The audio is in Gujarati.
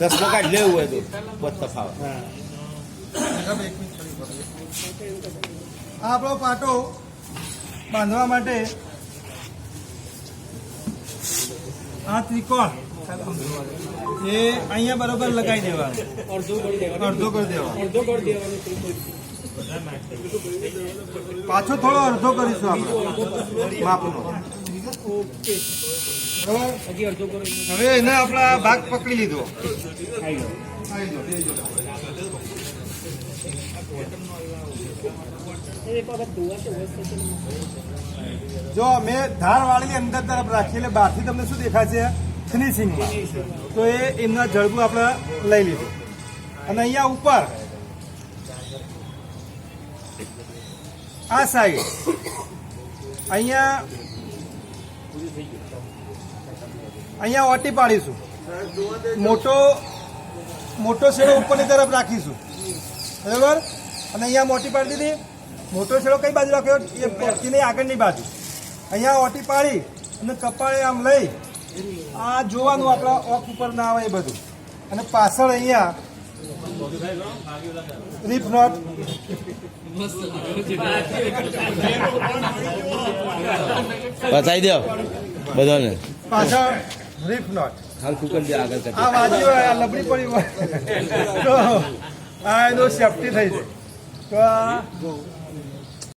ચશ્મા કાઢ લેવું હોય તો બહુ તફાવત આ આપણો પાટો બાંધવા માટે આ ત્રિકોણ એ અહીંયા બરોબર લગાવી દેવાનું અડધો કરી દેવાનું પાછો થોડો અડધો કરીશું આપણે માપનો? હવે એને આપણે ભાગ પકડી લીધો. જો મેં ધાર વાળી અંદર તરફ રાખી એટલે બહારથી તમને શું દેખાશે ફિનિશિંગમાં તો એ એમના જળબું આપણે લઈ લીધું. અને અહીંયા ઉપર, આ સાઈડ અહીંયા અહીંયા ઓટી પાડીશું. મોટો મોટો શેડો ઉપરની તરફ રાખીશું. બરાબર? અને અહીંયા મોટી પાડી દીધી. મોટો શેડો કઈ બાજુ રાખ્યો? એ આગળની બાજુ. અહીંયા ઓટી પાડી અને કપાળે આમ લઈ આ જોવાનું આપણા ઓફ ઉપર ના આવે એ બધું. અને પાછળ અહીંયા રીપ નોટ બતાવી દો બધાને. પાછળ રીપ નોટ હાલ કુકર દે આગળ આ વાજી આ લબડી પડી હોય. તો આ એનો સેફટી થઈ જાય. તો આ